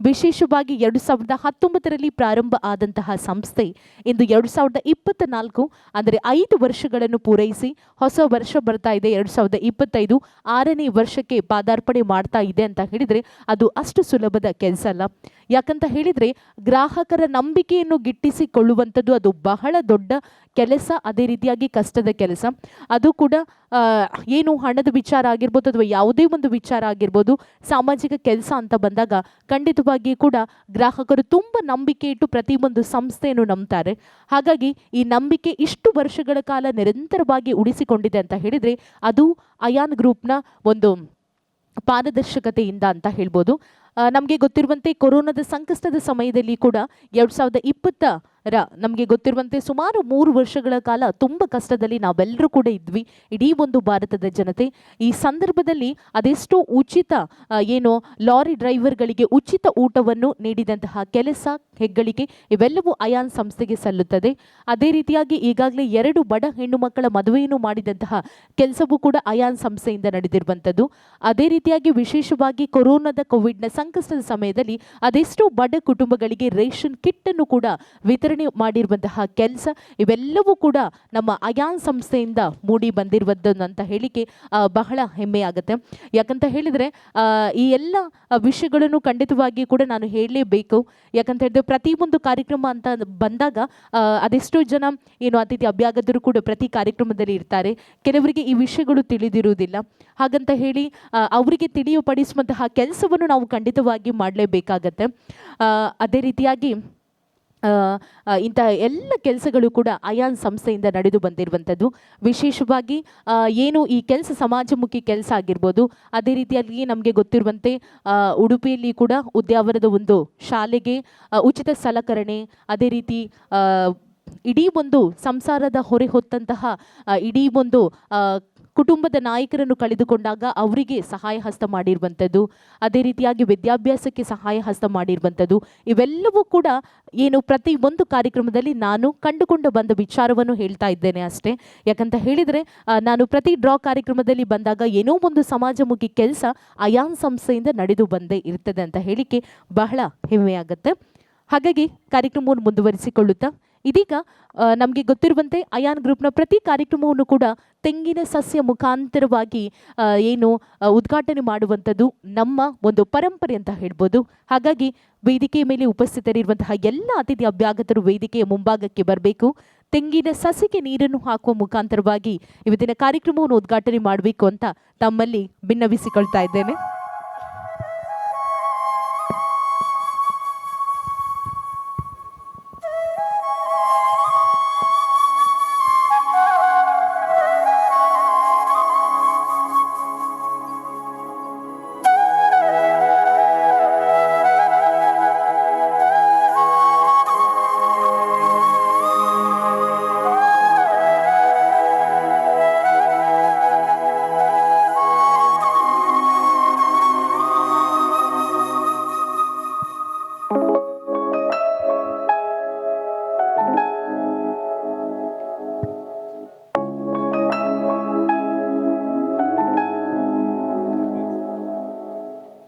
ವಿಶೇಷವಾಗಿ ಎರಡು ಸಾವಿರದ ಹತ್ತೊಂಬತ್ತರಲ್ಲಿ ಪ್ರಾರಂಭ ಆದಂತಹ ಸಂಸ್ಥೆ ಇಂದು ಎರಡು ಸಾವಿರದ ಇಪ್ಪತ್ತ ನಾಲ್ಕು ಅಂದರೆ ಐದು ವರ್ಷಗಳನ್ನು ಪೂರೈಸಿ ಹೊಸ ವರ್ಷ ಬರ್ತಾ ಇದೆ. ಎರಡು ಸಾವಿರದ ಇಪ್ಪತ್ತೈದು ಆರನೇ ವರ್ಷಕ್ಕೆ ಪಾದಾರ್ಪಣೆ ಮಾಡ್ತಾ ಇದೆ ಅಂತ ಹೇಳಿದರೆ ಅದು ಅಷ್ಟು ಸುಲಭದ ಕೆಲಸ ಅಲ್ಲ. ಯಾಕಂತ ಹೇಳಿದರೆ ಗ್ರಾಹಕರ ನಂಬಿಕೆಯನ್ನು ಗಿಟ್ಟಿಸಿಕೊಳ್ಳುವಂಥದ್ದು ಅದು ಬಹಳ ದೊಡ್ಡ ಕೆಲಸ, ಅದೇ ರೀತಿಯಾಗಿ ಕಷ್ಟದ ಕೆಲಸ. ಅದು ಕೂಡ ಏನು ಹಣದ ವಿಚಾರ ಆಗಿರ್ಬೋದು ಅಥವಾ ಯಾವುದೇ ಒಂದು ವಿಚಾರ ಆಗಿರ್ಬೋದು, ಸಾಮಾಜಿಕ ಕೆಲಸ ಅಂತ ಬಂದಾಗ ಖಂಡಿತವಾಗಿ ಕೂಡ ಗ್ರಾಹಕರು ತುಂಬ ನಂಬಿಕೆ ಇಟ್ಟು ಪ್ರತಿಯೊಂದು ಸಂಸ್ಥೆಯನ್ನು ನಂಬ್ತಾರೆ. ಹಾಗಾಗಿ ಈ ನಂಬಿಕೆ ಇಷ್ಟು ವರ್ಷಗಳ ಕಾಲ ನಿರಂತರವಾಗಿ ಉಳಿಸಿಕೊಂಡಿದೆ ಅಂತ ಹೇಳಿದರೆ ಅದು ಅಯಾನ್ ಗ್ರೂಪ್ನ ಒಂದು ಪಾರದರ್ಶಕತೆಯಿಂದ ಅಂತ ಹೇಳ್ಬೋದು. ನಮಗೆ ಗೊತ್ತಿರುವಂತೆ ಕೊರೋನಾದ ಸಂಕಷ್ಟದ ಸಮಯದಲ್ಲಿ ಕೂಡ ಎರಡು ಸಾವಿರದ ಇಪ್ಪತ್ತರ ನಮಗೆ ಗೊತ್ತಿರುವಂತೆ ಸುಮಾರು ಮೂರು ವರ್ಷಗಳ ಕಾಲ ತುಂಬ ಕಷ್ಟದಲ್ಲಿ ನಾವೆಲ್ಲರೂ ಕೂಡ ಇದ್ವಿ. ಇಡೀ ಒಂದು ಭಾರತದ ಜನತೆ. ಈ ಸಂದರ್ಭದಲ್ಲಿ ಅದೆಷ್ಟೋ ಉಚಿತ ಏನು ಲಾರಿ ಡ್ರೈವರ್ಗಳಿಗೆ ಉಚಿತ ಊಟವನ್ನು ನೀಡಿದಂತಹ ಕೆಲಸ, ಹೆಗ್ಗಳಿಕೆ ಇವೆಲ್ಲವೂ ಅಯಾನ್ ಸಂಸ್ಥೆಗೆ ಸಲ್ಲುತ್ತದೆ. ಅದೇ ರೀತಿಯಾಗಿ ಈಗಾಗಲೇ ಎರಡು ಬಡ ಹೆಣ್ಣು ಮಕ್ಕಳ ಮದುವೆಯನ್ನು ಮಾಡಿದಂತಹ ಕೆಲಸವೂ ಕೂಡ ಅಯಾನ್ ಸಂಸ್ಥೆಯಿಂದ ನಡೆದಿರುವಂಥದ್ದು. ಅದೇ ರೀತಿಯಾಗಿ ವಿಶೇಷವಾಗಿ ಕೊರೋನಾದ ಕೋವಿಡ್ನ ಸಂಕಷ್ಟದ ಸಮಯದಲ್ಲಿ ಅದೆಷ್ಟೋ ಬಡ ಕುಟುಂಬಗಳಿಗೆ ರೇಷನ್ ಕಿಟ್ ಅನ್ನು ಕೂಡ ವಿತರಣೆ ಮಾಡಿರುವಂತಹ ಕೆಲಸ ಇವೆಲ್ಲವೂ ಕೂಡ ನಮ್ಮ ಅಯಾನ್ ಸಂಸ್ಥೆಯಿಂದ ಮೂಡಿ ಬಂದಿರುವಂಥದ್ದು ಅಂತ ಹೇಳಿಕೆ ಬಹಳ ಹೆಮ್ಮೆ ಆಗುತ್ತೆ ಯಾಕಂತ ಹೇಳಿದರೆ ಈ ಎಲ್ಲ ವಿಷಯಗಳನ್ನು ಖಂಡಿತವಾಗಿ ಕೂಡ ನಾನು ಹೇಳಲೇಬೇಕು. ಯಾಕಂತ ಹೇಳಿದ್ರೆ ಪ್ರತಿಯೊಂದು ಕಾರ್ಯಕ್ರಮ ಅಂತ ಬಂದಾಗ ಅದೆಷ್ಟೋ ಜನ ಏನು ಅತಿಥಿ ಅಭ್ಯಾಗದರು ಕೂಡ ಪ್ರತಿ ಕಾರ್ಯಕ್ರಮದಲ್ಲಿ ಇರ್ತಾರೆ. ಕೆಲವರಿಗೆ ಈ ವಿಷಯಗಳು ತಿಳಿದಿರುವುದಿಲ್ಲ. ಹಾಗಂತ ಹೇಳಿ ಅವರಿಗೆ ತಿಳಿಯಪಡಿಸುವಂತಹ ಕೆಲಸವನ್ನು ನಾವು ಖಂಡಿತವಾಗಿ ಮಾಡಲೇಬೇಕಾಗತ್ತೆ. ಅದೇ ರೀತಿಯಾಗಿ ಇಂತಹ ಎಲ್ಲ ಕೆಲಸಗಳು ಕೂಡ ಅಯಾನ್ ಸಂಸ್ಥೆಯಿಂದ ನಡೆದು ಬಂದಿರುವಂಥದ್ದು. ವಿಶೇಷವಾಗಿ ಏನು ಈ ಕೆಲಸ ಸಮಾಜಮುಖಿ ಕೆಲಸ ಆಗಿರ್ಬೋದು, ಅದೇ ರೀತಿಯಲ್ಲಿ ನಮಗೆ ಗೊತ್ತಿರುವಂತೆ ಉಡುಪಿಯಲ್ಲಿ ಕೂಡ ಉದ್ಯಾವರದ ಒಂದು ಶಾಲೆಗೆ ಉಚಿತ ಸಲಕರಣೆ, ಅದೇ ರೀತಿ ಇಡೀ ಒಂದು ಸಂಸಾರದ ಹೊರೆ ಹೊತ್ತಂತಹ ಇಡೀ ಒಂದು ಕುಟುಂಬದ ನಾಯಕರನ್ನು ಕಳೆದುಕೊಂಡಾಗ ಅವರಿಗೆ ಸಹಾಯ ಹಸ್ತ ಮಾಡಿರುವಂಥದ್ದು, ಅದೇ ರೀತಿಯಾಗಿ ವಿದ್ಯಾಭ್ಯಾಸಕ್ಕೆ ಸಹಾಯ ಹಸ್ತ ಮಾಡಿರುವಂಥದ್ದು, ಇವೆಲ್ಲವೂ ಕೂಡ ಏನು ಪ್ರತಿ ಒಂದು ಕಾರ್ಯಕ್ರಮದಲ್ಲಿ ನಾನು ಕಂಡುಕೊಂಡು ಬಂದ ವಿಚಾರವನ್ನು ಹೇಳ್ತಾ ಇದ್ದೇನೆ ಅಷ್ಟೇ. ಯಾಕಂತ ಹೇಳಿದರೆ ನಾನು ಪ್ರತಿ ಡ್ರಾ ಕಾರ್ಯಕ್ರಮದಲ್ಲಿ ಬಂದಾಗ ಏನೋ ಒಂದು ಸಮಾಜಮುಖಿ ಕೆಲಸ ಅಯಾನ್ ಸಂಸ್ಥೆಯಿಂದ ನಡೆದು ಬಂದೇ ಇರ್ತದೆ ಅಂತ ಹೇಳಿಕೆ ಬಹಳ ಹೆಮ್ಮೆಯಾಗುತ್ತೆ. ಹಾಗಾಗಿ ಕಾರ್ಯಕ್ರಮವನ್ನು ಮುಂದುವರಿಸಿಕೊಳ್ಳುತ್ತಾ ಇದೀಗ ನಮಗೆ ಗೊತ್ತಿರುವಂತೆ ಅಯಾನ್ ಗ್ರೂಪ್ನ ಪ್ರತಿ ಕಾರ್ಯಕ್ರಮವನ್ನು ಕೂಡ ತೆಂಗಿನ ಸಸ್ಯ ಮುಖಾಂತರವಾಗಿ ಏನು ಉದ್ಘಾಟನೆ ಮಾಡುವಂಥದ್ದು ನಮ್ಮ ಒಂದು ಪರಂಪರೆ ಅಂತ ಹೇಳ್ಬೋದು. ಹಾಗಾಗಿ ವೇದಿಕೆಯ ಮೇಲೆ ಉಪಸ್ಥಿತರಿರುವಂತಹ ಎಲ್ಲ ಅತಿಥಿ ಅಭ್ಯಾಗತರು ವೇದಿಕೆಯ ಮುಂಭಾಗಕ್ಕೆ ಬರಬೇಕು. ತೆಂಗಿನ ಸಸಿಗೆ ನೀರನ್ನು ಹಾಕುವ ಮುಖಾಂತರವಾಗಿ ಇವತ್ತಿನ ಕಾರ್ಯಕ್ರಮವನ್ನು ಉದ್ಘಾಟನೆ ಮಾಡಬೇಕು ಅಂತ ತಮ್ಮಲ್ಲಿ ಭಿನ್ನವಿಸಿಕೊಳ್ತಾ ಇದ್ದೇನೆ.